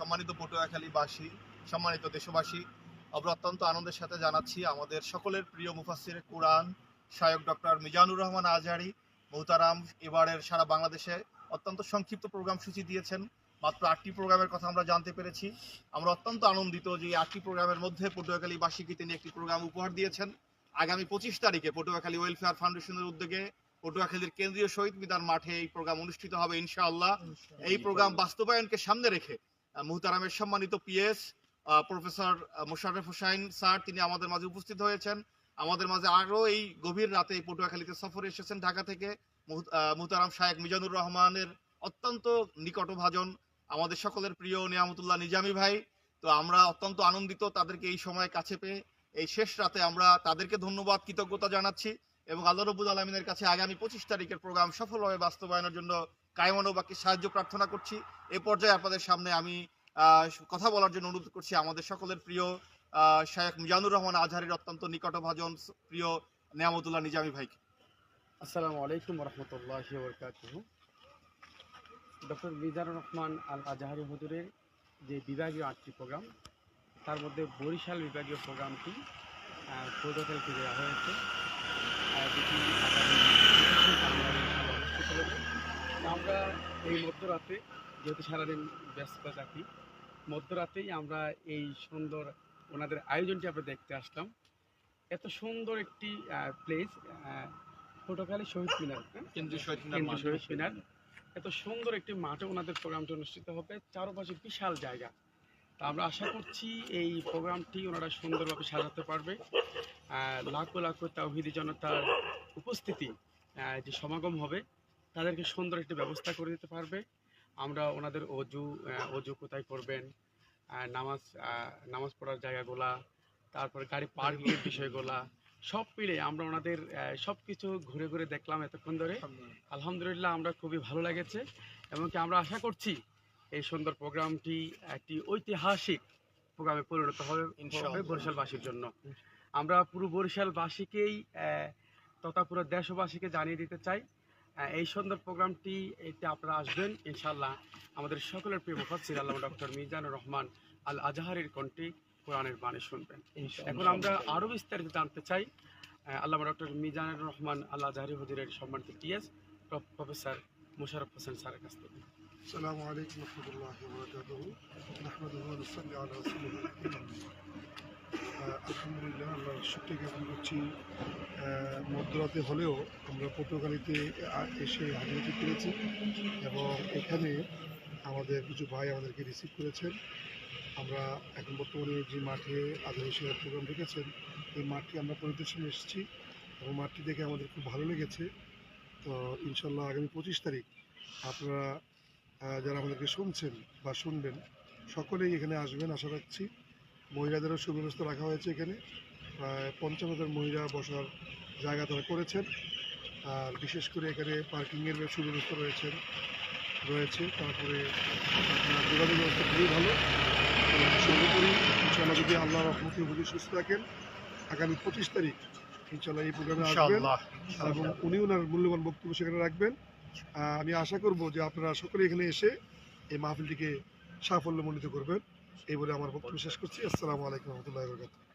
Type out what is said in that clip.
সম্মানিত পটুয়াখালীবাসী সম্মানিত দেশবাসী আমরা অত্যন্ত আনন্দের সাথে জানাচ্ছি আমাদের সকলের প্রিয় মুফাসির কোরআন শায়ক ডক্টর মিজানুর রহমান আজহারি মৌতারাম এবারের সারা বাংলাদেশে অত্যন্ত সংক্ষিপ্ত প্রোগ্রাম সূচি দিয়েছেন। মাত্র আটটি প্রোগ্রামের কথা আমরা জানতে পেরেছি। আমরা অত্যন্ত আনন্দিত যে এই আটটি প্রোগ্রামের মধ্যে পটুয়াখালীবাসীকে তিনি একটি প্রোগ্রাম উপহার দিয়েছেন। আগামী পঁচিশ তারিখে পটুয়াখালী ওয়েলফেয়ার ফাউন্ডেশনের উদ্যোগে পটুয়াখালীর কেন্দ্রীয় শহীদ মিনার মাঠে এই প্রোগ্রাম অনুষ্ঠিত হবে ইনশাআল্লাহ। এই প্রোগ্রাম বাস্তবায়নকে সামনে রেখে মুহতারামের সম্মানিত PS professor Mosharraf Hossain sir, তিনি আমাদের মাঝে উপস্থিত হয়েছেন। আমাদের মাঝে আরও এই গভীর রাতে এই পটুয়াখালীতে সফরে এসেছেন ঢাকা থেকে মুহতারাম শায়েক মিজানুর রহমানের অত্যন্ত নিকটভাজন, আমাদের সকলের প্রিয় নিয়ামতুল্লাহ নিজামী ভাই। তো আমরা অত্যন্ত আনন্দিত তাদেরকে এই সময় কাছে পেয়ে, এই শেষ রাতে আমরা তাদেরকে ধন্যবাদ, কৃতজ্ঞতা জানাচ্ছি এবং আল্লাহ রবুল আলমিনের কাছে আগামী পঁচিশ তারিখের প্রোগ্রাম সফলভাবে বাস্তবায়নের জন্য কায়মানবাকে সাহায্য প্রার্থনা করছি। এ পর্যায়ে আপনাদের সামনে আমি কথা বলার জন্য অনুরোধ করছি আমাদের সকলের প্রিয় শায়েখ মিজানুর রহমান আজহারের অত্যন্ত নিকটভাজন প্রিয় নিয়ামতুল্লাহ নিজামী ভাইকে। আসসালামু আলাইকুম রহমতুল্লাহ ডক্টর মিজানুর রহমান আল আজাহারি হুজুরের যে বিভাগীয় আটটি প্রোগ্রাম, তার মধ্যে বরিশাল বিভাগীয় প্রোগ্রামটি পৌরকালকে দেওয়া হয়েছে। আমরা এই মধ্যরাতে যেহেতু সারাদিন ব্যস্ত থাকি মধ্যরাতেই আমরা এই সুন্দর ওনাদের আয়োজনটি আমরা দেখতে আসলাম। এত সুন্দর একটি প্লেস পটুয়াখালী শহীদ মিনার হ্যাঁ? কেন্দ্রীয় শহীদ মিনার শহীদ মিনার। এত সুন্দর একটি মাঠে ওনাদের প্রোগ্রামটি অনুষ্ঠিত হবে। চারপাশে বিশাল জায়গা। তা আমরা আশা করছি এই প্রোগ্রামটি ওনারা সুন্দরভাবে সাজাতে পারবে। আহ, লাখো লাখো তাওহিদি জনতার উপস্থিতি যে সমাগম হবে। তাদেরকে সুন্দর একটি ব্যবস্থা করে দিতে পারবে। আমরা ওনাদের অজু অজু কোথায় করবেন নামাজ নামাজ পড়ার জায়গাগুলা তারপরে গাড়ি পার্কিংয়ের বিষয়গুলা সব মিলে আমরা ওনাদের সব কিছু ঘুরে ঘুরে দেখলাম এতক্ষণ ধরে। আলহামদুলিল্লাহ আমরা খুবই ভালো লেগেছে এবং কি আমরা আশা করছি এই সুন্দর প্রোগ্রামটি একটি ঐতিহাসিক প্রোগ্রামে পরিণত হবে বরিশালবাসীর জন্য। আমরা পুরো বরিশালবাসীকেই আহ, তথা পুরো দেশবাসীকে জানিয়ে দিতে চাই এই সুন্দর প্রোগ্রামটি এতে আপনারা আসবেন ইনশাল্লাহ আমাদের সকলের প্রিয় মুফাসির আল্লাহ ডক্টর মিজানুর রহমান আল আজহারের কণ্ঠে কোরআনের বাণী শুনবেন এখন আমরা আরও বিস্তারিত জানতে চাই আহ, আল্লামা ডক্টর মিজানুর রহমান আল্লাহ জাহারি হুজুরের সম্মানিত টিএস প্রফেসর মুশারফ হোসেন স্যারের কাছ থেকে السلام عليكم ورحمة الله وبركاته نحمده ونصلي على رسوله الكريم আহ, আলহামদুলিল্লাহ আমরা শুক্রিয়া জ্ঞাপন করছি আহ, মধ্যরাতে হলেও আমরা পটুয়াখালীতে এসে হাজির পেরেছি এবং এখানে আমাদের কিছু ভাই আমাদেরকে রিসিভ করেছেন। আমরা এখন বর্তমানে যে মাঠে আজহার হিসেবে প্রোগ্রাম রেখেছেন, এই মাঠটি আমরা পরিদর্শনে এসেছি এবং মাঠটি দেখে আমাদের খুব ভালো লেগেছে। তো ইনশাল্লাহ আগামী পঁচিশ তারিখ আপনারা যারা আমাদেরকে শুনছেন বা শুনবেন, সকলেই এখানে আসবেন আশা রাখছি। মহিলাদেরও সুব্যবস্থা রাখা হয়েছে এখানে। প্রায় পঞ্চান্ন হাজার মহিলা বসার জায়গা তারা করেছেন। আর বিশেষ করে এখানে পার্কিংয়ের সুব্যবস্থা রয়েছে রয়েছে। তারপরে আপনার যোগাযোগ ব্যবস্থা খুবই ভালো। সর্বোপরি ইনশাল্লাহ যদি আল্লাহ রহমতে বুঝে সুস্থ থাকেন আগামী পঁচিশ তারিখ ইনশাল্লাহ এই প্রোগ্রামে আসবেন এবং উনি ওনার মূল্যবান বক্তব্য সেখানে রাখবেন। আমি আশা করব যে আপনারা সকলে এখানে এসে এই মাহফিলটিকে সাফল্যমণ্ডিত করবেন। এই বলে আমার বক্তব্য শেষ করছি। আসসালামু আলাইকুম রহমতুল্লাহ বরকাত